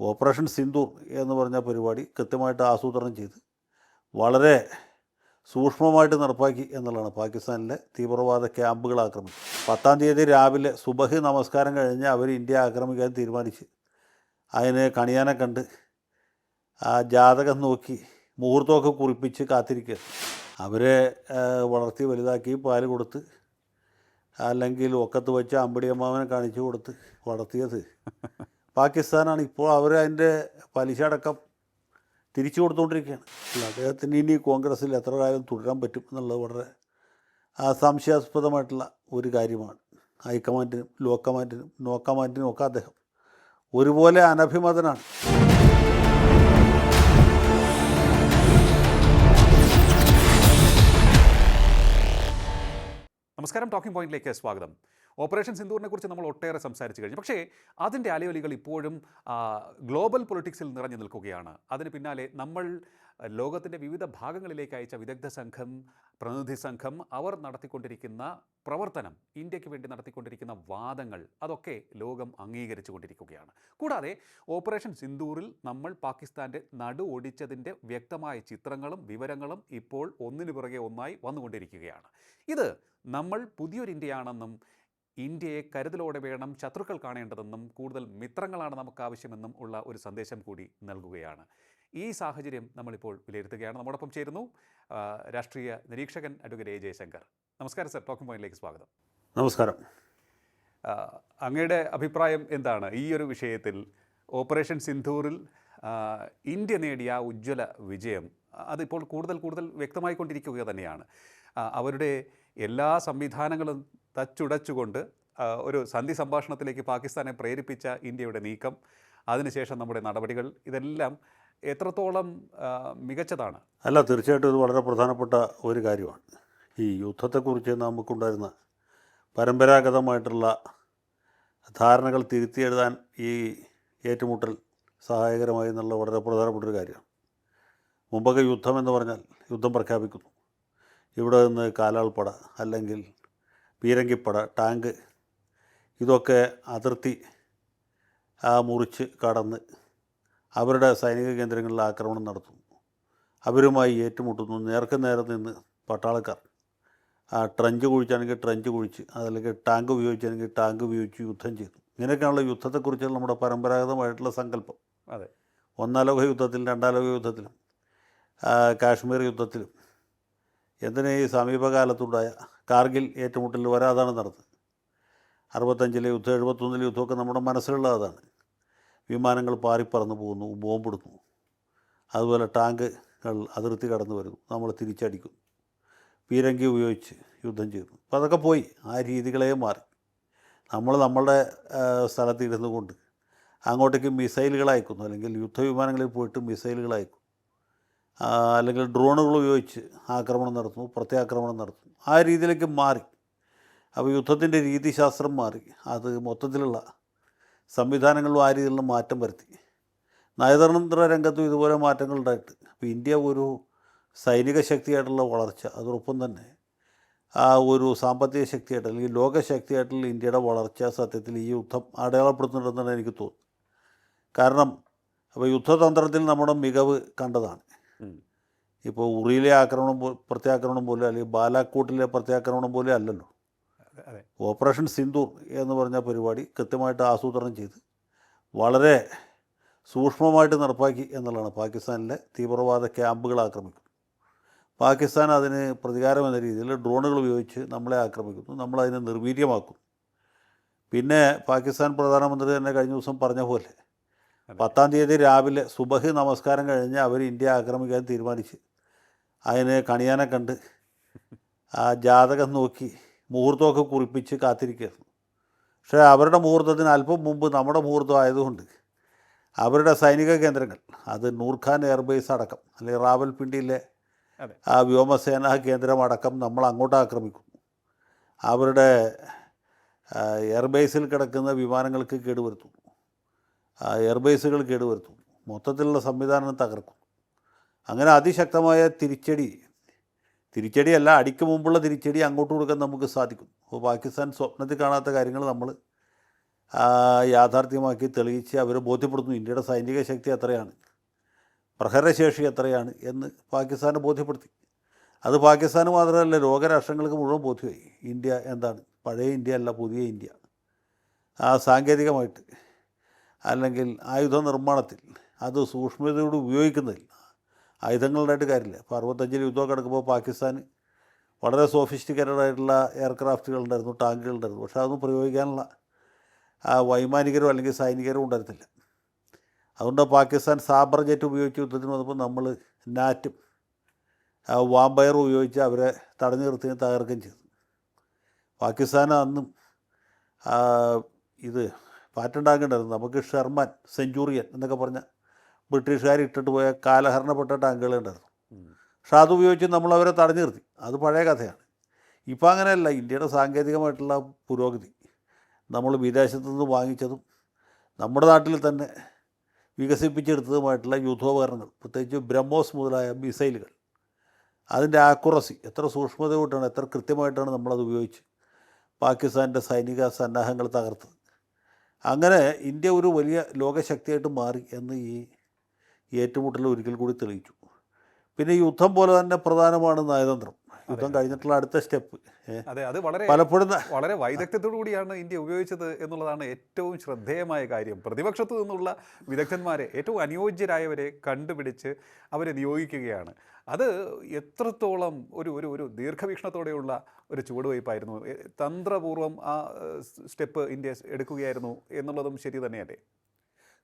Operation Sindoor എന്ന് പറഞ്ഞ പരിപാടി കൃത്യമായിട്ട് ആസൂത്രണം ചെയ്ത് വളരെ സൂക്ഷ്മമായിട്ട് നടപ്പാക്കി എന്നുള്ളതാണ്. പാകിസ്ഥാനിലെ തീവ്രവാദ ക്യാമ്പുകൾ ആക്രമിച്ചു. പത്താം തീയതി രാവിലെ സുബഹി നമസ്കാരം കഴിഞ്ഞ് അവർ ഇന്ത്യ ആക്രമിക്കാൻ തീരുമാനിച്ച്. അതിന് കണിയാനെ കണ്ട് ആ ജാതകം നോക്കി മുഹൂർത്തമൊക്കെ കുറിപ്പിച്ച് കാത്തിരിക്കുക അവരെ വളർത്തി വലുതാക്കി പാൽ കൊടുത്ത് അല്ലെങ്കിൽ ഒക്കത്ത് വെച്ച് അമ്പടിയമ്മാവനെ കാണിച്ചു കൊടുത്ത് വളർത്തിയത് പാകിസ്ഥാനാണ് ഇപ്പോൾ അവർ അതിന്റെ പലിശ അടക്കം തിരിച്ചു കൊടുത്തുകൊണ്ടിരിക്കുകയാണ്. അദ്ദേഹത്തിന് ഇനി കോൺഗ്രസ്സിൽ എത്ര കാലം തുടരാൻ പറ്റും എന്നുള്ളത് വളരെ സംശയാസ്പദമായിട്ടുള്ള ഒരു കാര്യമാണ്. ഹൈക്കമാൻഡിനും ലോ കമാൻഡിനും നോ കമാൻഡിനും ഒക്കെ അദ്ദേഹം ഒരുപോലെ അനഭിമതനാണ്. നമസ്കാരം ടോക്കിംഗ് പോയിന്റിലേക്ക് സ്വാഗതം. ഓപ്പറേഷൻ സിന്ദൂറിനെ കുറിച്ച് നമ്മൾ ഒട്ടേറെ സംസാരിച്ചു കഴിഞ്ഞു. പക്ഷേ അതിന്റെ അലയൊലികൾ ഇപ്പോഴും ഗ്ലോബൽ പൊളിറ്റിക്സിൽ നിറഞ്ഞു നിൽക്കുകയാണ്. അതിന് പിന്നാലെ നമ്മൾ ലോകത്തിന്റെ വിവിധ ഭാഗങ്ങളിലേക്ക് അയച്ച വിദഗ്ധ സംഘം പ്രതിനിധി സംഘം അവർ നടത്തിക്കൊണ്ടിരിക്കുന്ന പ്രവർത്തനം ഇന്ത്യയ്ക്ക് വേണ്ടി നടത്തിക്കൊണ്ടിരിക്കുന്ന വാദങ്ങൾ അതൊക്കെ ലോകം അംഗീകരിച്ചു കൊണ്ടിരിക്കുകയാണ്. കൂടാതെ ഓപ്പറേഷൻ സിന്ദൂറിൽ നമ്മൾ പാകിസ്ഥാന്റെ നടു ഒടിച്ചതിന്റെ വ്യക്തമായ ചിത്രങ്ങളും വിവരങ്ങളും ഇപ്പോൾ ഒന്നിനു പുറകെ ഒന്നായി വന്നുകൊണ്ടിരിക്കുകയാണ്. ഇത് നമ്മൾ പുതിയൊരു ഇന്ത്യയാണെന്നും ഇന്ത്യയെ കരുതലോടെ വേണം ശത്രുക്കൾ കാണേണ്ടതെന്നും കൂടുതൽ മിത്രങ്ങളാണ് നമുക്ക് ആവശ്യമെന്നും ഉള്ള ഒരു സന്ദേശം കൂടി നൽകുകയാണ്. ഈ സാഹചര്യം നമ്മളിപ്പോൾ വിലയിരുത്തുകയാണ്. നമ്മോടൊപ്പം ചേരുന്നു രാഷ്ട്രീയ നിരീക്ഷകൻ അഡ്വക്കേറ്റ് എ ജയശങ്കർ. നമസ്കാരം സർ ടോക്കിംഗ് പോയിന്റിലേക്ക് സ്വാഗതം. നമസ്കാരം. അങ്ങയുടെ അഭിപ്രായം എന്താണ്? ഈ ഒരു വിഷയത്തിൽ ഓപ്പറേഷൻ സിന്ധൂറിൽ ഇന്ത്യ നേടിയ ഉജ്ജ്വല വിജയം അതിപ്പോൾ കൂടുതൽ കൂടുതൽ വ്യക്തമായിക്കൊണ്ടിരിക്കുക തന്നെയാണ് അവരുടെ എല്ലാ സംവിധാനങ്ങളും തച്ചുടച്ചുകൊണ്ട് ഒരു സന്ധി സംഭാഷണത്തിലേക്ക് പാകിസ്ഥാനെ പ്രേരിപ്പിച്ച ഇന്ത്യയുടെ നീക്കം അതിനുശേഷം നമ്മുടെ നടപടികൾ ഇതെല്ലാം എത്രത്തോളം മികച്ചതാണ്. അല്ല തീർച്ചയായിട്ടും ഇത് വളരെ പ്രധാനപ്പെട്ട ഒരു കാര്യമാണ്. ഈ യുദ്ധത്തെക്കുറിച്ച് നമുക്കുണ്ടായിരുന്ന പരമ്പരാഗതമായിട്ടുള്ള ധാരണകൾ തിരുത്തി എഴുതാൻ ഈ ഏറ്റുമുട്ടൽ സഹായകരമായി എന്നുള്ള വളരെ പ്രധാനപ്പെട്ടൊരു കാര്യമാണ്. മുമ്പൊക്കെ യുദ്ധം എന്ന് പറഞ്ഞാൽ യുദ്ധം പ്രഖ്യാപിക്കുന്നു. ഇവിടെ നിന്ന് കാലാൾപ്പട അല്ലെങ്കിൽ പീരങ്കിപ്പട ടാങ്ക് ഇതൊക്കെ അതിർത്തി ആ മുറിച്ച് കടന്ന് അവരുടെ സൈനിക കേന്ദ്രങ്ങളിൽ ആക്രമണം നടത്തുന്നു അവരുമായി ഏറ്റുമുട്ടുന്നു. നേർക്ക് നേരെ നിന്ന് പട്ടാളക്കാർ. ആ ട്രഞ്ച് കുഴിച്ചാണെങ്കിൽ ട്രഞ്ച് കുഴിച്ച് അതല്ലെങ്കിൽ ടാങ്ക് ഉപയോഗിച്ചാണെങ്കിൽ ടാങ്ക് ഉപയോഗിച്ച് യുദ്ധം ചെയ്തു ഇങ്ങനെയൊക്കെയുള്ള യുദ്ധത്തെക്കുറിച്ചുള്ള നമ്മുടെ പരമ്പരാഗതമായിട്ടുള്ള സങ്കല്പം. അതെ. ഒന്നാം ലോക യുദ്ധത്തിലും രണ്ടാം ലോക യുദ്ധത്തിലും കാശ്മീർ യുദ്ധത്തിലും എന്തിനാ ഈ സമീപകാലത്തുണ്ടായ കാർഗിൽ ഏറ്റുമുട്ടൽ വരാതാണ് നടന്നത്? അറുപത്തഞ്ചിലെ യുദ്ധം എഴുപത്തൊന്നിലെ യുദ്ധമൊക്കെ നമ്മുടെ മനസ്സിലുള്ള അതാണ്. വിമാനങ്ങൾ പാറിപ്പറന്നു പോകുന്നു ബോംബിടുന്നു. അതുപോലെ ടാങ്കുകൾ അതിർത്തി കടന്നു വരുന്നു നമ്മൾ തിരിച്ചടിക്കുന്നു. പീരങ്കി ഉപയോഗിച്ച് യുദ്ധം ചെയ്യുന്നു. അപ്പോൾ അതൊക്കെ പോയി ആ രീതികളെ മാറി. നമ്മൾ നമ്മളുടെ ആ, സ്ഥലത്ത് ഇരുന്നു കൊണ്ട് അങ്ങോട്ടേക്ക് മിസൈലുകൾ അയക്കുന്നു അല്ലെങ്കിൽ യുദ്ധവിമാനങ്ങളിൽ പോയിട്ട് മിസൈലുകൾ അയക്കും ആ, അല്ലെങ്കിൽ ഡ്രോണുകൾ ഉപയോഗിച്ച് ആക്രമണം നടത്തുന്നു പ്രത്യാക്രമണം നടത്തുന്നു. ആ രീതിയിലേക്ക് മാറി. അപ്പോൾ യുദ്ധത്തിന്റെ രീതിശാസ്ത്രം മാറി. അത് മൊത്തത്തിലുള്ള സംവിധാനങ്ങളിലും ആ രീതിയിലുള്ള മാറ്റം വരുത്തി. നയതന്ത്ര രംഗത്തും ഇതുപോലെ മാറ്റങ്ങൾ ഉണ്ടായിട്ട്. അപ്പോൾ ഇന്ത്യ ഒരു സൈനിക ശക്തിയായിട്ടുള്ള വളർച്ച. അതോടൊപ്പം തന്നെ ആ ഒരു സാമ്പത്തിക ശക്തിയായിട്ട് അല്ലെങ്കിൽ ലോകശക്തിയായിട്ടുള്ള ഇന്ത്യയുടെ വളർച്ച സത്യത്തിൽ ഈ യുദ്ധം അടയാളപ്പെടുത്തുന്നുണ്ടെന്നാണ് എനിക്ക് തോന്നുന്നത്. കാരണം അപ്പോൾ യുദ്ധതന്ത്രത്തിൽ നമ്മുടെ മികവ് കണ്ടതാണ്. ഇപ്പോൾ ഉറിയിലെ ആക്രമണം പ്രത്യാക്രമണം പോലെ അല്ലെങ്കിൽ ബാലാക്കോട്ടിലെ പ്രത്യാക്രമണം പോലെ അല്ലല്ലോ. ഓപ്പറേഷൻ സിന്ദൂർ എന്ന് പറഞ്ഞ പരിപാടി കൃത്യമായിട്ട് ആസൂത്രണം ചെയ്ത് വളരെ സൂക്ഷ്മമായിട്ട് നടപ്പാക്കി എന്നുള്ളതാണ്. പാകിസ്ഥാനിലെ തീവ്രവാദ ക്യാമ്പുകൾ ആക്രമിക്കും. പാകിസ്ഥാൻ അതിന് പ്രതികാരം എന്ന രീതിയിൽ ഡ്രോണുകൾ ഉപയോഗിച്ച് നമ്മളെ ആക്രമിക്കുന്നു. നമ്മളതിനെ നിർവീര്യമാക്കും പിന്നെ പാകിസ്ഥാൻ പ്രധാനമന്ത്രി തന്നെ കഴിഞ്ഞ ദിവസം പറഞ്ഞ പോലെ പത്താം തീയതി രാവിലെ സുബഹി നമസ്കാരം കഴിഞ്ഞ് അവർ ഇന്ത്യ ആക്രമിക്കാൻ തീരുമാനിച്ച്. അതിന് കണിയാനെ കണ്ട് ആ ജാതകം നോക്കി മുഹൂർത്തമൊക്കെ കുറിപ്പിച്ച് കാത്തിരിക്കുകയായിരുന്നു. പക്ഷേ അവരുടെ മുഹൂർത്തത്തിന് അല്പം മുമ്പ് നമ്മുടെ മുഹൂർത്തം ആയതുകൊണ്ട് അവരുടെ സൈനിക കേന്ദ്രങ്ങൾ അത് നൂർഖാൻ എയർബേസ് അടക്കം അല്ലെങ്കിൽ റാവൽപിണ്ടിയിലെ. ആ വ്യോമസേനാ കേന്ദ്രം അടക്കം നമ്മൾ അങ്ങോട്ട് ആക്രമിക്കുന്നു അവരുടെ എയർബേസിൽ കിടക്കുന്ന വിമാനങ്ങൾക്ക് കേടുവരുത്തുന്നു ആ, എയർബേസുകൾ കേടുവരുത്തും. മൊത്തത്തിലുള്ള സംവിധാനം തകർക്കും. അങ്ങനെ അതിശക്തമായ തിരിച്ചടി തിരിച്ചടിയല്ല അടിക്ക് മുമ്പുള്ള തിരിച്ചടി അങ്ങോട്ട് കൊടുക്കാൻ നമുക്ക് സാധിക്കും. അപ്പോൾ പാകിസ്ഥാൻ സ്വപ്നത്തിൽ കാണാത്ത കാര്യങ്ങൾ നമ്മൾ യാഥാർത്ഥ്യമാക്കി തെളിയിച്ച് അവരെ ബോധ്യപ്പെടുത്തുന്നു. ഇന്ത്യയുടെ സൈനിക ശക്തി എത്രയാണ്? പ്രഹരശേഷി എത്രയാണ്? എന്ന് പാകിസ്ഥാനെ ബോധ്യപ്പെടുത്തി. അത് പാകിസ്ഥാന് മാത്രമല്ല ലോകരാഷ്ട്രങ്ങൾക്ക് മുഴുവൻ ബോധ്യമായി. ഇന്ത്യ എന്താണ്? പഴയ ഇന്ത്യ അല്ല പുതിയ ഇന്ത്യ. സാങ്കേതികമായിട്ട്. അല്ലെങ്കിൽ ആയുധ നിർമ്മാണത്തിൽ അത് സൂക്ഷ്മതയോട് ഉപയോഗിക്കുന്നില്ല. ആയുധങ്ങളുണ്ടായിട്ട് കാര്യമില്ല. ഇപ്പോൾ അറുപത്തഞ്ചിൽ യുദ്ധമൊക്കെ നടക്കുമ്പോൾ പാകിസ്ഥാൻ വളരെ സോഫിസ്റ്റിക്കേറ്റഡ് ആയിട്ടുള്ള എയർക്രാഫ്റ്റുകൾ ഉണ്ടായിരുന്നു ടാങ്കുകൾ ഉണ്ടായിരുന്നു. പക്ഷേ അതൊന്നും പ്രയോഗിക്കാനുള്ള വൈമാനികരോ അല്ലെങ്കിൽ സൈനികരോ ഉണ്ടായിരുന്നില്ല. അതുകൊണ്ട് പാകിസ്ഥാൻ സാബർ ജെറ്റ് ഉപയോഗിച്ച് യുദ്ധത്തിന് വന്നപ്പോൾ നമ്മൾ നാറ്റും വാമ്പയർ ഉപയോഗിച്ച് അവരെ തടഞ്ഞു നിർത്തുകയും തകർക്കുകയും ചെയ്തു. പാകിസ്ഥാൻ അന്നും ഇത് പാറ്റുണ്ടാകേണ്ടായിരുന്നു നമുക്ക് ഷെർമൻ സെഞ്ചുറിയൻ എന്നൊക്കെ പറഞ്ഞ ബ്രിട്ടീഷുകാർ ഇട്ടിട്ട് പോയ കാലഹരണപ്പെട്ട ടാങ്കുകൾ ഉണ്ടായിരുന്നു. പക്ഷെ അത് ഉപയോഗിച്ച് നമ്മൾ അവരെ തടഞ്ഞു നിർത്തി. അത് പഴയ കഥയാണ്. ഇപ്പം അങ്ങനെയല്ല ഇന്ത്യയുടെ സാങ്കേതികമായിട്ടുള്ള പുരോഗതി. നമ്മൾ വിദേശത്തു നിന്ന് വാങ്ങിച്ചതും നമ്മുടെ നാട്ടിൽ തന്നെ വികസിപ്പിച്ചെടുത്തതുമായിട്ടുള്ള യുദ്ധോപകരണങ്ങൾ പ്രത്യേകിച്ച് ബ്രഹ്മോസ് മുതലായ മിസൈലുകൾ അതിന്റെ ആക്കുറസി എത്ര സൂക്ഷ്മതയോട്ടാണ് എത്ര കൃത്യമായിട്ടാണ് നമ്മളത് ഉപയോഗിച്ച് പാകിസ്ഥാന്റെ സൈനിക സന്നാഹങ്ങൾ തകർത്തത്. അങ്ങനെ ഇന്ത്യ ഒരു വലിയ ലോകശക്തിയായിട്ട് മാറി എന്ന് ഈ ഏറ്റുമുട്ടൽ ഒരിക്കൽ കൂടി തെളിയിച്ചു. പിന്നെ യുദ്ധം പോലെ തന്നെ പ്രധാനമാണ് നയതന്ത്രം. യുദ്ധം കഴിഞ്ഞിട്ടുള്ള അടുത്ത സ്റ്റെപ്പ്. അതെ അത് വളരെ പലപ്പോഴും വളരെ വൈദഗ്ധ്യത്തോടു കൂടിയാണ് ഇന്ത്യ ഉപയോഗിച്ചത് എന്നുള്ളതാണ് ഏറ്റവും ശ്രദ്ധേയമായ കാര്യം. പ്രതിപക്ഷത്തു നിന്നുള്ള വിദഗ്ധന്മാരെ ഏറ്റവും അനുയോജ്യരായവരെ കണ്ടുപിടിച്ച് അവരെ നിയോഗിക്കുകയാണ്. അത് എത്രത്തോളം ഒരു ഒരു ഒരു ദീർഘവീക്ഷണത്തോടെയുള്ള ഒരു ചുവടുവയ്പ്പായിരുന്നു എ- തന്ത്രപൂർവം ആ സ്റ്റെപ്പ് ഇന്ത്യ എടുക്കുകയായിരുന്നു എന്നുള്ളതും ശരി തന്നെയല്ലേ?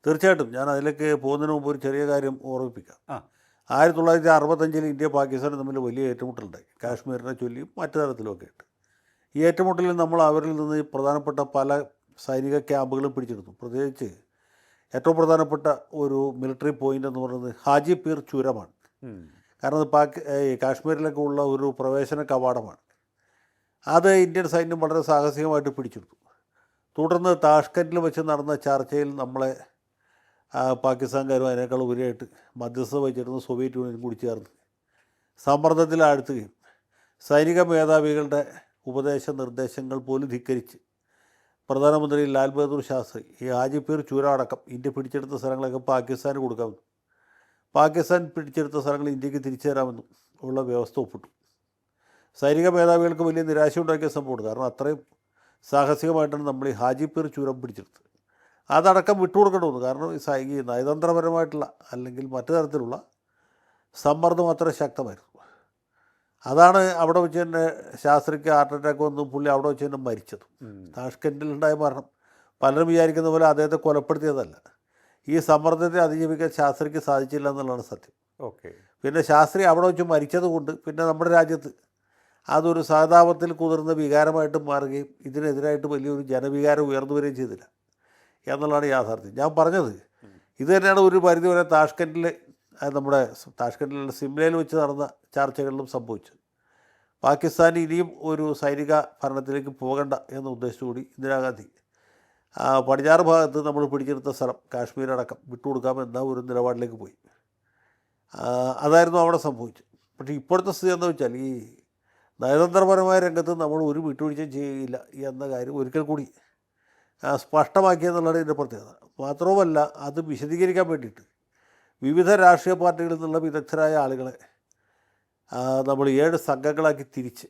തീർച്ചയായിട്ടും. ഞാൻ അതിലേക്ക് പോകുന്നതിന് മുമ്പ് ഒരു ചെറിയ കാര്യം ഓർമ്മിപ്പിക്കാം. ആ. ആയിരത്തി തൊള്ളായിരത്തി അറുപത്തഞ്ചിൽ ഇന്ത്യ പാകിസ്ഥാനും തമ്മിൽ വലിയ ഏറ്റുമുട്ടലുണ്ടായി. കാശ്മീരിനെ ചൊല്ലിയും മറ്റു തരത്തിലുമൊക്കെ ആയിട്ട്. ഈ ഏറ്റുമുട്ടലിൽ നമ്മൾ അവരിൽ നിന്ന് പ്രധാനപ്പെട്ട പല സൈനിക ക്യാമ്പുകളും പിടിച്ചെടുത്തു. പ്രത്യേകിച്ച് ഏറ്റവും പ്രധാനപ്പെട്ട ഒരു മിലിറ്ററി പോയിന്റ് എന്ന് പറയുന്നത് ഹാജി പീർ ചുരമാണ്. കാരണം അത് പാക് കാശ്മീരിലൊക്കെ ഉള്ള ഒരു പ്രവേശന കവാടമാണ്. അത് ഇന്ത്യൻ സൈന്യം വളരെ സാഹസികമായിട്ട് പിടിച്ചെടുത്തു. തുടർന്ന് താഷ്കൻഡിൽ വെച്ച് നടന്ന ചർച്ചയിൽ നമ്മളെ പാകിസ്ഥാൻകാരും അതിനേക്കാൾ ഉപരിയായിട്ട് മധ്യസ്ഥത വഹിച്ചിരുന്ന സോവിയറ്റ് യൂണിയൻ കൂടി ചേർന്ന് സമ്മർദ്ദത്തിലാഴ്ത്തുകയും സൈനിക മേധാവികളുടെ ഉപദേശ നിർദ്ദേശങ്ങൾ പോലും ധിക്കരിച്ച് പ്രധാനമന്ത്രി ലാൽ ബഹദൂർ ശാസ്ത്രി ഈ ഹാജിപ്പീർ ചൂര അടക്കം ഇന്ത്യ പിടിച്ചെടുത്ത സ്ഥലങ്ങളൊക്കെ പാകിസ്ഥാന് കൊടുക്കാമെന്നും പാകിസ്ഥാൻ പിടിച്ചെടുത്ത സ്ഥലങ്ങൾ ഇന്ത്യയ്ക്ക് തിരിച്ചു തരാമെന്നും ഉള്ള വ്യവസ്ഥ ഒപ്പിട്ടു. സൈനിക മേധാവികൾക്ക് വലിയ നിരാശ ഉണ്ടാക്കിയ സംഭവമാണ്. കാരണം അത്രയും സാഹസികമായിട്ടാണ് നമ്മൾ ഈ ഹാജിപ്പീർ ചൂരം പിടിച്ചെടുത്തത്. അതടക്കം വിട്ടുകൊടുക്കേണ്ടി കാരണം ഈ നയതന്ത്രപരമായിട്ടുള്ള അല്ലെങ്കിൽ മറ്റു തരത്തിലുള്ള സമ്മർദ്ദം അത്ര ശക്തമായിരുന്നു. അതാണ് അവിടെ വെച്ച് തന്നെ ശാസ്ത്രിക്ക് ഹാർട്ട് അറ്റാക്ക് വന്നു പുള്ളി അവിടെ വെച്ച് തന്നെ മരിച്ചത്. താഷ്കൻഡിലുണ്ടായ മരണം. പലരും വിചാരിക്കുന്ന പോലെ അദ്ദേഹത്തെ കൊലപ്പെടുത്തിയതല്ല. ഈ സമ്മർദ്ദത്തെ അതിജീവിക്കാൻ ശാസ്ത്രിക്ക് സാധിച്ചില്ല എന്നുള്ളതാണ് സത്യം. ഓക്കെ. പിന്നെ ശാസ്ത്രി അവിടെ വെച്ച് മരിച്ചതുകൊണ്ട് പിന്നെ നമ്മുടെ രാജ്യത്ത് അതൊരു സഹതാപത്തിൽ കുതിർന്ന വികാരമായിട്ട് മാറുകയും ഇതിനെതിരായിട്ട് വലിയൊരു ജനവികാരം ഉയർന്നു വരികയും ചെയ്തില്ല. എന്നുള്ളതാണ് യാഥാർത്ഥ്യം. ഞാൻ പറഞ്ഞത് ഇത് തന്നെയാണ് ഒരു പരിധി വരെ താഷ്കൻഡിൽ നമ്മുടെ താഷ്കൻഡിലുള്ള സിംലയിൽ വെച്ച് നടന്ന ചർച്ചകളിലും സംഭവിച്ചത്. പാകിസ്ഥാൻ ഇനിയും ഒരു സൈനിക ഭരണത്തിലേക്ക് പോകണ്ട എന്ന ഉദ്ദേശത്തോടി ഇന്ദിരാഗാന്ധി പടിഞ്ഞാറ് ഭാഗത്ത് നമ്മൾ പിടിച്ചെടുത്ത സ്ഥലം കാശ്മീർ അടക്കം വിട്ടുകൊടുക്കാമെന്ന ഒരു നിലപാടിലേക്ക് പോയി. അതായിരുന്നു അവിടെ സംഭവിച്ചത്. പക്ഷേ ഇപ്പോഴത്തെ സ്ഥിതി എന്താ വെച്ചാൽ ഈ നയതന്ത്രപരമായ രംഗത്ത് നമ്മൾ ഒരു വിട്ടുവീഴ്ചയും ചെയ്യുകയില്ല എന്ന കാര്യം ഒരിക്കൽ കൂടി ആ, സ്പഷ്ടമാക്കിയെന്നുള്ളതാണ് ഇതിന്റെ പ്രത്യേകത. മാത്രവുമല്ല അത് വിശദീകരിക്കാൻ വേണ്ടിയിട്ട് വിവിധ രാഷ്ട്രീയ പാർട്ടികളിൽ നിന്നുള്ള വിദഗ്ധരായ ആളുകളെ നമ്മൾ ഏഴ് സംഘങ്ങളാക്കി തിരിച്ച്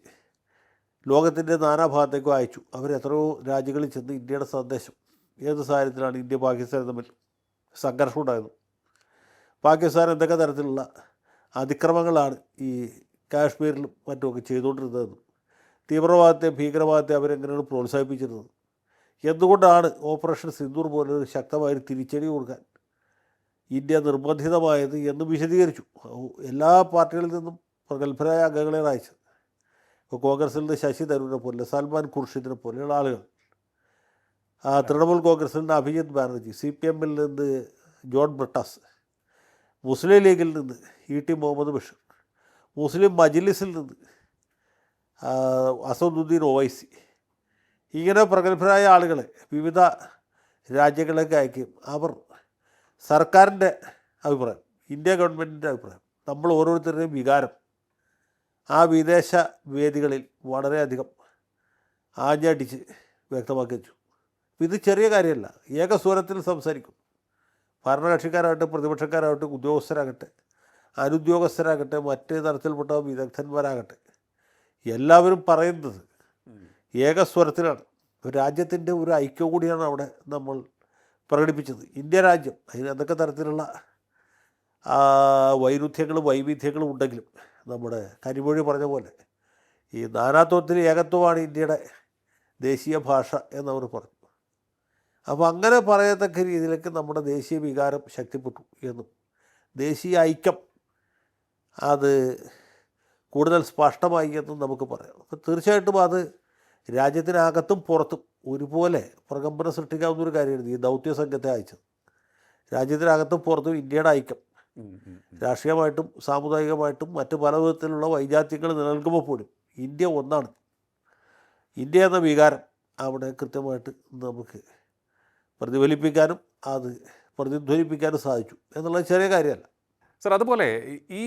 ലോകത്തിന്റെ നാനാഭാഗത്തേക്കും അയച്ചു. അവർ എത്രയോ രാജ്യങ്ങളിൽ ചെന്ന് ഇന്ത്യയുടെ സന്ദേശം ഏത് സാഹചര്യത്തിലാണ് ഇന്ത്യ പാകിസ്ഥാൻ തമ്മിൽ സംഘർഷം ഉണ്ടായത്. പാകിസ്ഥാൻ എന്തൊക്കെ തരത്തിലുള്ള അതിക്രമങ്ങളാണ് ഈ കാശ്മീരിലും മറ്റുമൊക്കെ ചെയ്തുകൊണ്ടിരുന്നതെന്നും തീവ്രവാദത്തെ ഭീകരവാദത്തെ അവരെങ്ങനെയാണ് പ്രോത്സാഹിപ്പിച്ചിരുന്നത് എന്തുകൊണ്ടാണ് ഓപ്പറേഷൻ സിന്ദൂർ പോലൊരു ശക്തമായൊരു തിരിച്ചടി കൊടുക്കാൻ ഇന്ത്യ നിർബന്ധിതമായത് എന്ന് വിശദീകരിച്ചു? എല്ലാ പാർട്ടികളിൽ നിന്നും പ്രഗത്ഭരായ അംഗങ്ങളെ അയച്ചത്. ഇപ്പോൾ കോൺഗ്രസിൽ നിന്ന് ശശി തരൂരിനെ പോലെ സൽമാൻ ഖുർഷിദിനെ പോലെയുള്ള ആളുകൾ. തൃണമൂൽ കോൺഗ്രസിൽ നിന്ന് അഭിജിത് ബാനർജി സി പി എമ്മിൽ നിന്ന് ജോൺ ബ്രിട്ടാസ് മുസ്ലിം ലീഗിൽ നിന്ന് ഇ ടി മുഹമ്മദ് ബഷീർ മുസ്ലിം മജ്ലിസിൽ നിന്ന് അസദുദ്ദീൻ ഒവൈസി ഇങ്ങനെ പ്രഗത്ഭരായ ആളുകളെ വിവിധ രാജ്യങ്ങളിലേക്ക് അയക്കും. അവർ സർക്കാരിന്റെ അഭിപ്രായം ഇന്ത്യ ഗവൺമെന്റിന്റെ അഭിപ്രായം നമ്മൾ ഓരോരുത്തരുടെയും വികാരം ആ വിദേശ വേദികളിൽ വളരെയധികം ആഞ്ഞടിച്ച് വ്യക്തമാക്കി വെച്ചു. ഇത് ചെറിയ കാര്യമല്ല ഏകസ്വരത്തിൽ സംസാരിക്കും. ഭരണകക്ഷിക്കാരാകട്ടെ പ്രതിപക്ഷക്കാരാകട്ടെ ഉദ്യോഗസ്ഥരാകട്ടെ അനുദ്യോഗസ്ഥരാകട്ടെ മറ്റ് തരത്തിൽപ്പെട്ട വിദഗ്ധന്മാരാകട്ടെ എല്ലാവരും പറയുന്നത് ഏകസ്വരത്തിലാണ്. ഒരു രാജ്യത്തിന്റെ ഒരു ഐക്യം കൂടിയാണ് അവിടെ നമ്മൾ പ്രകടിപ്പിച്ചത്. ഇന്ത്യ രാജ്യം അതിന് എന്തൊക്കെ തരത്തിലുള്ള വൈരുദ്ധ്യങ്ങളും വൈവിധ്യങ്ങളും ഉണ്ടെങ്കിലും നമ്മുടെ കരിമൊഴി പറഞ്ഞ പോലെ ഈ നാനാത്വത്തിന് ഏകത്വമാണ് ഇന്ത്യയുടെ ദേശീയ ഭാഷ എന്നവർ പറഞ്ഞു. അപ്പോൾ അങ്ങനെ പറയത്തക്ക രീതിയിലേക്ക് നമ്മുടെ ദേശീയ വികാരം ശക്തിപ്പെട്ടു എന്നും ദേശീയ ഐക്യം അത് കൂടുതൽ സ്പഷ്ടമായി എന്നും നമുക്ക് പറയാം. അപ്പോൾ തീർച്ചയായിട്ടും അത് രാജ്യത്തിനകത്തും പുറത്തും ഒരുപോലെ പ്രകമ്പനം സൃഷ്ടിക്കാവുന്ന ഒരു കാര്യമായിരുന്നു ഈ ദൗത്യ സംഘത്തെ അയച്ചത്. രാജ്യത്തിനകത്തും പുറത്തും ഇന്ത്യയുടെ ഐക്യം. രാഷ്ട്രീയമായിട്ടും സാമുദായികമായിട്ടും മറ്റ് പല വിധത്തിലുള്ള വൈജാത്യങ്ങൾ നിലനിൽക്കുമ്പോൾ പോലും ഇന്ത്യ ഒന്നാണ്. ഇന്ത്യ എന്ന വികാരം അവിടെ കൃത്യമായിട്ട് നമുക്ക് പ്രതിഫലിപ്പിക്കാനും അത് പ്രതിധ്വനിപ്പിക്കാനും സാധിച്ചു. എന്നുള്ളത് ചെറിയ കാര്യമല്ല. സർ അതുപോലെ ഈ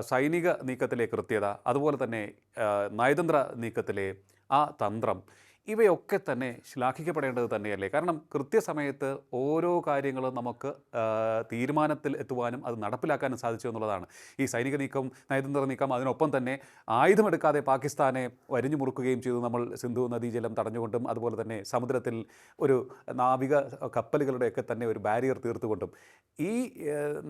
സൈനിക നീക്കത്തിലെ കൃത്യത അതുപോലെ തന്നെ നയതന്ത്ര നീക്കത്തിലെ ആ തന്ത്രം ഇവയൊക്കെ തന്നെ ശ്ലാഘിക്കപ്പെടേണ്ടത് തന്നെയല്ലേ? കാരണം കൃത്യസമയത്ത് ഓരോ കാര്യങ്ങളും നമുക്ക് തീരുമാനത്തിൽ എത്തുവാനും അത് നടപ്പിലാക്കാനും സാധിച്ചു എന്നുള്ളതാണ്. ഈ സൈനിക നീക്കം നയതന്ത്ര നീക്കം അതിനൊപ്പം തന്നെ ആയുധമെടുക്കാതെ പാകിസ്ഥാനെ വരിഞ്ഞു മുറുക്കുകയും ചെയ്തു നമ്മൾ സിന്ധു നദീജലം തടഞ്ഞുകൊണ്ടും അതുപോലെ തന്നെ സമുദ്രത്തിൽ ഒരു നാവിക കപ്പലുകളുടെയൊക്കെ തന്നെ ഒരു ബാരിയർ തീർത്തുകൊണ്ടും. ഈ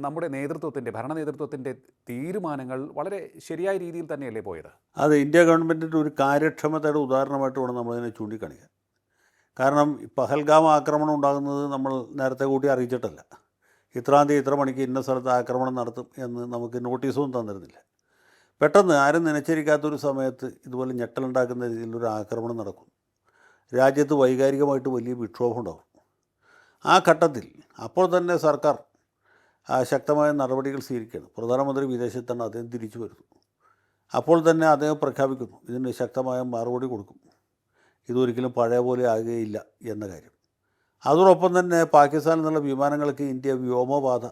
നമ്മുടെ നേതൃത്വത്തിന്റെ ഭരണ നേതൃത്വത്തിന്റെ തീരുമാനങ്ങൾ വളരെ ശരിയായ രീതിയിൽ തന്നെയല്ലേ പോയത്? അത് ഇന്ത്യ ഗവൺമെന്റിന്റെ ഒരു കാര്യക്ഷമതയുടെ ഉദാഹരണമായിട്ട് വേണം നമ്മളതിനെ ചൂണ്ടിക്കാണിക്കാൻ കാരണം പഹൽഗാം ആക്രമണം ഉണ്ടാകുന്നത് നമ്മൾ നേരത്തെ കൂട്ടി അറിയിച്ചിട്ടല്ല. ഇത്രാം തീയതി ഇത്ര മണിക്ക് ഇന്ന സ്ഥലത്ത് ആക്രമണം നടത്തും എന്ന് നമുക്ക് നോട്ടീസും തന്നിരുന്നില്ല. പെട്ടെന്ന് ആരും നനച്ചിരിക്കാത്തൊരു സമയത്ത് ഇതുപോലെ ഞെട്ടലുണ്ടാക്കുന്ന രീതിയിലൊരു ആക്രമണം നടക്കും. രാജ്യത്ത് വൈകാരികമായിട്ട് വലിയ വിക്ഷോഭം ഉണ്ടാകും. ആ ഘട്ടത്തിൽ അപ്പോൾ തന്നെ സർക്കാർ ശക്തമായ നടപടികൾ സ്വീകരിക്കുകയാണ്. പ്രധാനമന്ത്രി വിദേശത്താണ് അദ്ദേഹം തിരിച്ചു വരുന്നു. അപ്പോൾ തന്നെ അദ്ദേഹം പ്രഖ്യാപിക്കുന്നു. ഇതിന് ശക്തമായ മറുപടി കൊടുക്കും. ഇതൊരിക്കലും പഴയ പോലെ ആകുകയില്ല എന്ന കാര്യം. അതോടൊപ്പം തന്നെ പാകിസ്ഥാനിൽ നിന്നുള്ള വിമാനങ്ങൾക്ക് ഇന്ത്യ വ്യോമപാത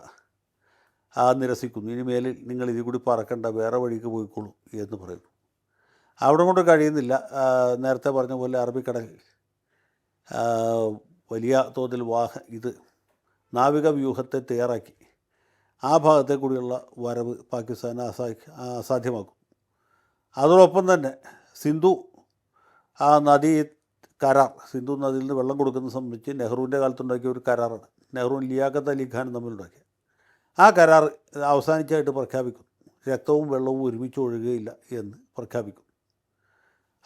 നിരസിക്കുന്നു. ഇനി മേലിൽ നിങ്ങൾ ഇതിൽ കൂടി പറക്കണ്ട വേറെ വഴിക്ക് പോയിക്കോളൂ എന്ന് പറയുന്നു. അവിടെ കൊണ്ട് കഴിയുന്നില്ല. നേരത്തെ പറഞ്ഞ പോലെ അറബിക്കടലിൽ വലിയ തോതിൽ വാഹ ഇത് നാവിക വ്യൂഹത്തെ തയ്യാറാക്കി. ആ ഭാഗത്തെ കൂടിയുള്ള വരവ് പാകിസ്ഥാൻ അസാ അസാധ്യമാക്കും. അതോടൊപ്പം തന്നെ സിന്ധു ആ നദി കരാർ സിന്ധു നദിയിൽ നിന്ന് വെള്ളം കൊടുക്കുന്നത് സംബന്ധിച്ച് നെഹ്റുവിന്റെ കാലത്തുണ്ടാക്കിയ ഒരു കരാറാണ്. നെഹ്റുവും ലിയാഖത്ത് അലി ഖാനും തമ്മിലുണ്ടാക്കിയ ആ കരാർ അവസാനിച്ചായിട്ട് പ്രഖ്യാപിക്കും. രക്തവും വെള്ളവും ഒരുമിച്ച് ഒഴുകുകയില്ല എന്ന് പ്രഖ്യാപിക്കും.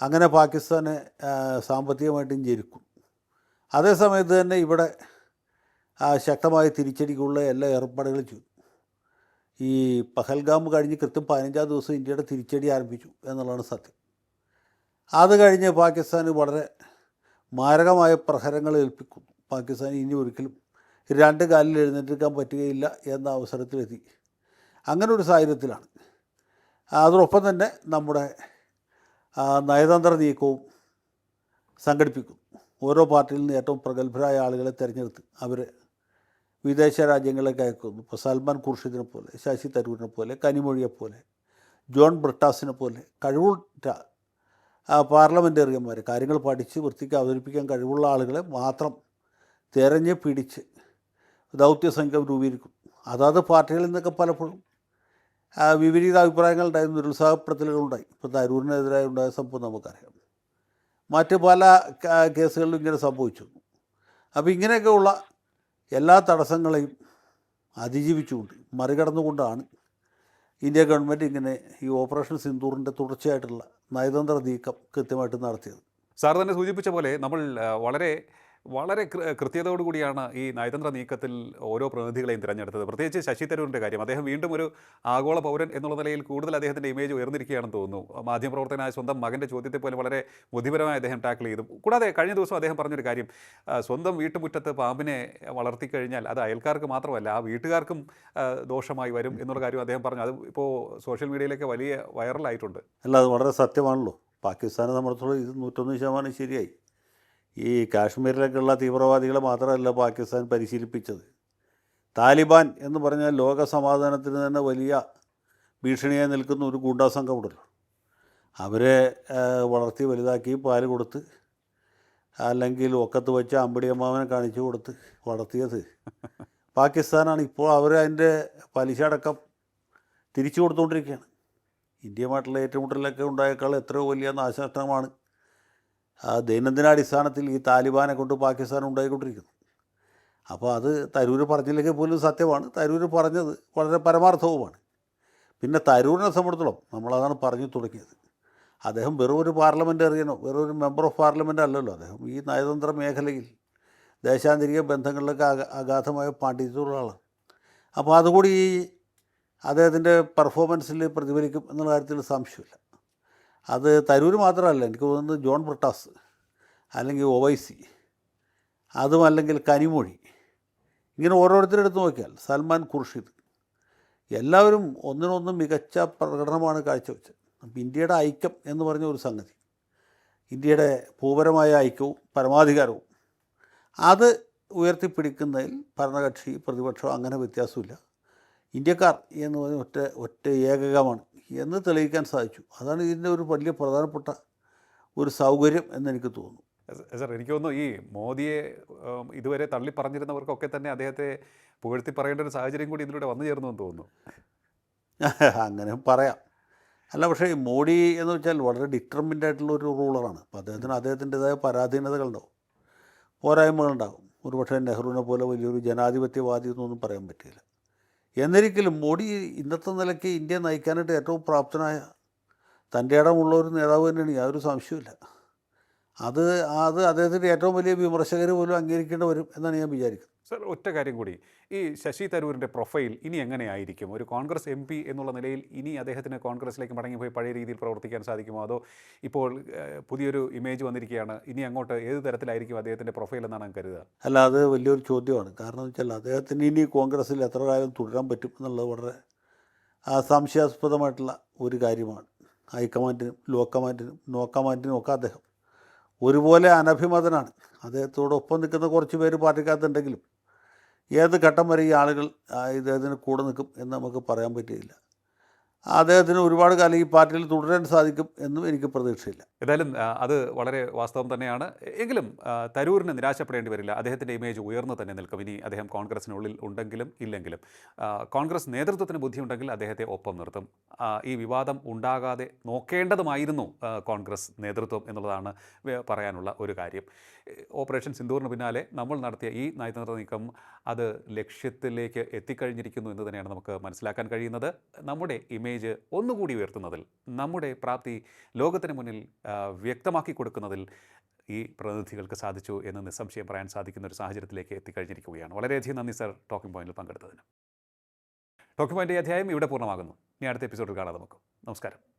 അങ്ങനെ പാകിസ്ഥാനെ സാമ്പത്തികമായിട്ടും ജയിക്കും അതേസമയത്ത് തന്നെ ഇവിടെ ശക്തമായ തിരിച്ചടിക്കുള്ള എല്ലാ ഏർപ്പാടുകളും ചെയ്തു. ഈ പഹൽഗാം കഴിഞ്ഞ് കൃത്യം പതിനഞ്ചാം ദിവസം ഇന്ത്യയുടെ തിരിച്ചടി ആരംഭിച്ചു എന്നുള്ളതാണ് സത്യം. അത് കഴിഞ്ഞ് പാകിസ്ഥാന് വളരെ മാരകമായ പ്രഹരങ്ങൾ ഏൽപ്പിക്കുന്നു പാകിസ്ഥാൻ ഇനി ഒരിക്കലും രണ്ട് കാലിൽ എഴുന്നേറ്റിരിക്കാൻ പറ്റുകയില്ല എന്ന അവസരത്തിലെത്തി. അങ്ങനെ ഒരു സാഹചര്യത്തിലാണ്. അതോടൊപ്പം തന്നെ നമ്മുടെ നയതന്ത്ര നീക്കവും സംഘടിപ്പിക്കും. ഓരോ പാർട്ടിയിൽ നിന്ന് ഏറ്റവും പ്രഗത്ഭരായ ആളുകളെ തിരഞ്ഞെടുത്ത് അവർ വിദേശ രാജ്യങ്ങളിലേക്ക് അയക്കുന്നു. ഇപ്പോൾ സൽമാൻ ഖുർഷിദിനെ പോലെ ശശി തരൂരിനെ പോലെ കനിമൊഴിയെ പോലെ ജോൺ ബ്രിട്ടാസിനെ പോലെ കഴിവുറ്റ പാർലമെന്റേറിയന്മാർ കാര്യങ്ങൾ പഠിച്ച് വൃത്തിക്ക് അവതരിപ്പിക്കാൻ കഴിവുള്ള ആളുകളെ മാത്രം തിരഞ്ഞ് പിടിച്ച് ദൗത്യ സംഘം രൂപീകരിക്കും. അതാത് പാർട്ടികളിൽ നിന്നൊക്കെ പലപ്പോഴും വിപരീത അഭിപ്രായങ്ങൾ ഉണ്ടായിരുന്നു നിരുത്സാഹപ്പെടുത്തലുകളുണ്ടായി ഇപ്പോൾ തരൂരിനെതിരായി ഉണ്ടായ സംഭവം നമുക്കറിയാം. മറ്റ് പല കേസുകളിലും ഇങ്ങനെ സംഭവിച്ചു. അപ്പോൾ ഇങ്ങനെയൊക്കെയുള്ള എല്ലാ തടസ്സങ്ങളെയും അതിജീവിച്ചുകൊണ്ട് മറികടന്നുകൊണ്ടാണ് ഇന്ത്യ ഗവൺമെന്റ് ഇങ്ങനെ ഈ ഓപ്പറേഷൻ സിന്ദൂറിന്റെ തുടർച്ചയായിട്ടുള്ള നയതന്ത്ര നീക്കം കൃത്യമായിട്ട് നടത്തിയത്. സാർ തന്നെ സൂചിപ്പിച്ച പോലെ നമ്മൾ വളരെ വളരെ കൃത്യതയോടുകൂടിയാണ് ഈ നയതന്ത്ര നീക്കത്തിൽ ഓരോ പ്രതിനിധികളെയും തിരഞ്ഞെടുത്തത്. പ്രത്യേകിച്ച് ശശി തരൂരിന്റെ കാര്യം. അദ്ദേഹം വീണ്ടും ഒരു ആഗോള പൗരൻ എന്നുള്ള നിലയിൽ കൂടുതൽ അദ്ദേഹത്തിന്റെ ഇമേജ് ഉയർന്നിരിക്കുകയാണെന്ന് തോന്നുന്നു. മാധ്യമപ്രവർത്തകനായ സ്വന്തം മകന്റെ ചോദ്യത്തെ പോലെ വളരെ ബുദ്ധിപരമായി അദ്ദേഹം ടാക്കിൾ ചെയ്തു. കൂടാതെ കഴിഞ്ഞ ദിവസം അദ്ദേഹം പറഞ്ഞൊരു കാര്യം. സ്വന്തം വീട്ടുമുറ്റത്ത് പാമ്പിനെ വളർത്തിക്കഴിഞ്ഞാൽ അത് അയൽക്കാർക്ക് മാത്രമല്ല ആ വീട്ടുകാർക്കും ദോഷമായി വരും എന്നുള്ള കാര്യം അദ്ദേഹം പറഞ്ഞു. അത് ഇപ്പോൾ സോഷ്യൽ മീഡിയയിലൊക്കെ വലിയ വൈറലായിട്ടുണ്ട് അല്ല അത് വളരെ സത്യമാണല്ലോ. പാകിസ്ഥാനെ സംബന്ധിച്ചോളം ഇത് നൂറ്റൊന്ന് ശതമാനം ശരിയായി. ഈ കാശ്മീരിലേക്കുള്ള തീവ്രവാദികളെ മാത്രമല്ല പാകിസ്ഥാൻ പരിശീലിപ്പിച്ചത്. താലിബാൻ എന്ന് പറഞ്ഞാൽ ലോക സമാധാനത്തിന് തന്നെ വലിയ ഭീഷണിയായി നിൽക്കുന്ന ഒരു ഗൂണ്ടാ സംഘമുണ്ടല്ലോ അവരെ വളർത്തി വലുതാക്കി പാൽ കൊടുത്ത് അല്ലെങ്കിൽ ഒക്കത്ത് വെച്ച് അമ്പിടിയമ്മാവനെ കാണിച്ചു കൊടുത്ത് വളർത്തിയത്. പാകിസ്ഥാനാണ് ഇപ്പോൾ അവർ അതിന്റെ പലിശ അടക്കം തിരിച്ചു കൊടുത്തുകൊണ്ടിരിക്കുകയാണ്. ഇന്ത്യയുമായിട്ടുള്ള ഏറ്റുമുട്ടലൊക്കെ ഉണ്ടായേക്കാൾ എത്രയോ വലിയ നാശനഷ്ടമാണ് ദൈനംദിനാടിസ്ഥാനത്തിൽ ഈ താലിബാനെ കൊണ്ട് പാകിസ്ഥാൻ ഉണ്ടായിക്കൊണ്ടിരിക്കുന്നു. അപ്പോൾ അത് തരൂർ പറഞ്ഞില്ലെങ്കിൽ പോലും സത്യമാണ്. തരൂർ പറഞ്ഞത് വളരെ പരമാർത്ഥവുമാണ്. പിന്നെ തരൂരിനെ സംബന്ധിച്ചിടത്തോളം നമ്മളതാണ് പറഞ്ഞു തുടങ്ങിയത്. അദ്ദേഹം വെറും ഒരു പാർലമെന്റേറിയനോ വെറും ഒരു മെമ്പർ ഓഫ് പാർലമെന്റ് അല്ലല്ലോ. അദ്ദേഹം ഈ നയതന്ത്ര മേഖലയിൽ ദേശാന്തരിക ബന്ധങ്ങളിലൊക്കെ അഗ അഗാധമായ പാണ്ഡിത്യമുള്ള ആളാണ് അപ്പോൾ അതുകൂടി ഈ അദ്ദേഹത്തിന്റെ പെർഫോമൻസിൽ പ്രതിഫലിക്കും എന്നുള്ള കാര്യത്തിൽ സംശയമില്ല അത് തരൂർ മാത്രമല്ല എനിക്ക് തോന്നുന്നത് ജോൺ ബ്രിട്ടാസ് അല്ലെങ്കിൽ ഒവൈസി അതും അല്ലെങ്കിൽ കനിമൊഴി ഇങ്ങനെ ഓരോരുത്തരെടുത്ത് നോക്കിയാൽ സൽമാൻ ഖുർഷിദ് എല്ലാവരും ഒന്നിനൊന്നും മികച്ച പ്രകടനമാണ് കാഴ്ചവെച്ചത്. അപ്പം ഇന്ത്യയുടെ ഐക്യം എന്ന് പറഞ്ഞ ഒരു സംഗതി ഇന്ത്യയുടെ ഭൂപരമായ ഐക്യവും പരമാധികാരവും അത് ഉയർത്തിപ്പിടിക്കുന്നതിൽ ഭരണകക്ഷി പ്രതിപക്ഷം അങ്ങനെ വ്യത്യാസമില്ല. ഇന്ത്യക്കാർ എന്ന് പറഞ്ഞ ഒറ്റ ഒറ്റ ഏകകമാണ് എന്ന് തെളിയിക്കാൻ സാധിച്ചു. അതാണ് ഇതിന്റെ ഒരു വലിയ പ്രധാനപ്പെട്ട ഒരു സൗകര്യം എന്നെനിക്ക് തോന്നുന്നു. സാർ എനിക്ക് തോന്നുന്നു ഈ മോദിയെ ഇതുവരെ തള്ളി പറഞ്ഞിരുന്നവർക്കൊക്കെ തന്നെ അദ്ദേഹത്തെ പുകഴ്ത്തി പറയേണ്ട ഒരു സാഹചര്യം കൂടി ഇതിലൂടെ വന്നു ചേർന്നു എന്ന് തോന്നുന്നു. അങ്ങനെ പറയാം. അല്ല പക്ഷേ ഈ മോഡി എന്ന് വെച്ചാൽ വളരെ ഡിറ്റർമിന്റ് ആയിട്ടുള്ള ഒരു റൂളറാണ്. അപ്പോൾ അദ്ദേഹത്തിന് അദ്ദേഹത്തിന്റെതായ പരാധീനതകളുണ്ടാവും. പോരായ്മകളുണ്ടാകും ഒരുപക്ഷെ നെഹ്റുവിനെ പോലെ വലിയൊരു ജനാധിപത്യവാദി എന്നൊന്നും പറയാൻ പറ്റില്ല. എന്നിരിക്കലും മോഡി ഇന്നത്തെ നിലയ്ക്ക് ഇന്ത്യ നയിക്കാനായിട്ട് ഏറ്റവും പ്രാപ്തനായ തന്റെ ഇടമുള്ള ഒരു നേതാവ് തന്നെയാണ്. യാതൊരു സംശയമില്ല അത് അത് അദ്ദേഹത്തിന്റെ ഏറ്റവും വലിയ വിമർശകർ പോലും അംഗീകരിക്കേണ്ടി വരും എന്നാണ് ഞാൻ വിചാരിക്കുന്നത്. സർ ഒറ്റ കാര്യം കൂടി. ഈ ശശി തരൂരിന്റെ പ്രൊഫൈൽ ഇനി എങ്ങനെയായിരിക്കും ഒരു കോൺഗ്രസ് എം പി എന്നുള്ള നിലയിൽ ഇനി അദ്ദേഹത്തിന് കോൺഗ്രസിലേക്ക് മടങ്ങിപ്പോയി പഴയ രീതിയിൽ പ്രവർത്തിക്കാൻ സാധിക്കുമോ? അതോ ഇപ്പോൾ പുതിയൊരു ഇമേജ് വന്നിരിക്കുകയാണ്. ഇനി അങ്ങോട്ട് ഏത് തരത്തിലായിരിക്കും അദ്ദേഹത്തിന്റെ പ്രൊഫൈൽ എന്നാണ് കരുതുക? അല്ല അത് വലിയൊരു ചോദ്യമാണ്. കാരണം വെച്ചാൽ അദ്ദേഹത്തിന് ഇനി കോൺഗ്രസ്സിൽ എത്ര കാലം തുടരാൻ പറ്റും എന്നുള്ളത് വളരെ സംശയാസ്പദമായിട്ടുള്ള ഒരു കാര്യമാണ്. ഹൈക്കമാൻഡിനും ലോ കമാൻഡിനും നോ കമാൻഡിനും ഒക്കെ അദ്ദേഹം ഒരുപോലെ അനഭിമതനാണ്. അദ്ദേഹത്തോടൊപ്പം നിൽക്കുന്ന കുറച്ച് പേര് പാർട്ടിക്കകത്തുണ്ടെങ്കിലും ഏത് ഘട്ടം വരെ ഈ ആളുകൾ ഇദ്ദേഹത്തിന് കൂടെ നിൽക്കും എന്ന് നമുക്ക് പറയാൻ പറ്റിയില്ല. അദ്ദേഹത്തിന് ഒരുപാട് കാലം ഈ പാർട്ടിയിൽ തുടരാൻ സാധിക്കും എന്നും എനിക്ക് പ്രതീക്ഷയില്ല. ഏതായാലും അത് വളരെ വാസ്തവം തന്നെയാണ്. എങ്കിലും തരൂരിന് നിരാശപ്പെടേണ്ടി വരില്ല. അദ്ദേഹത്തിന്റെ ഇമേജ് ഉയർന്നു തന്നെ നിൽക്കും. ഇനി അദ്ദേഹം കോൺഗ്രസിനുള്ളിൽ ഉണ്ടെങ്കിലും ഇല്ലെങ്കിലും. കോൺഗ്രസ് നേതൃത്വത്തിന് ബുദ്ധിയുണ്ടെങ്കിൽ അദ്ദേഹത്തെ ഒപ്പം നിർത്തും. ഈ വിവാദം ഉണ്ടാകാതെ നോക്കേണ്ടതുമായിരുന്നു കോൺഗ്രസ് നേതൃത്വം എന്നുള്ളതാണ് പറയാനുള്ള ഒരു കാര്യം. ഓപ്പറേഷൻ സിന്ദൂറിന് പിന്നാലെ നമ്മൾ നടത്തിയ ഈ നയതന്ത്ര നീക്കം അത് ലക്ഷ്യത്തിലേക്ക് എത്തിക്കഴിഞ്ഞിരിക്കുന്നു എന്ന് തന്നെയാണ് നമുക്ക് മനസ്സിലാക്കാൻ കഴിയുന്നത്. നമ്മുടെ ഇമേജ് ഒന്നുകൂടി ഉയർത്തുന്നതിൽ നമ്മുടെ പ്രാപ്തി ലോകത്തിന് മുന്നിൽ വ്യക്തമാക്കി കൊടുക്കുന്നതിൽ ഈ പ്രതിനിധികൾക്ക് സാധിച്ചു എന്ന് നിസ്സംശയം പറയാൻ സാധിക്കുന്ന ഒരു സാഹചര്യത്തിലേക്ക് എത്തിക്കഴിഞ്ഞിരിക്കുകയാണ്. വളരെയധികം നന്ദി സർ ടോക്കിംഗ് പോയിന്റിൽ പങ്കെടുത്തതിന്. ടോക്കിംഗ് പോയിന്റ് ഈ അധ്യായം ഇവിടെ പൂർണമാകുന്നു. ഇനി അടുത്ത എപ്പിസോഡിൽ കാണാം നമുക്ക്. നമസ്കാരം.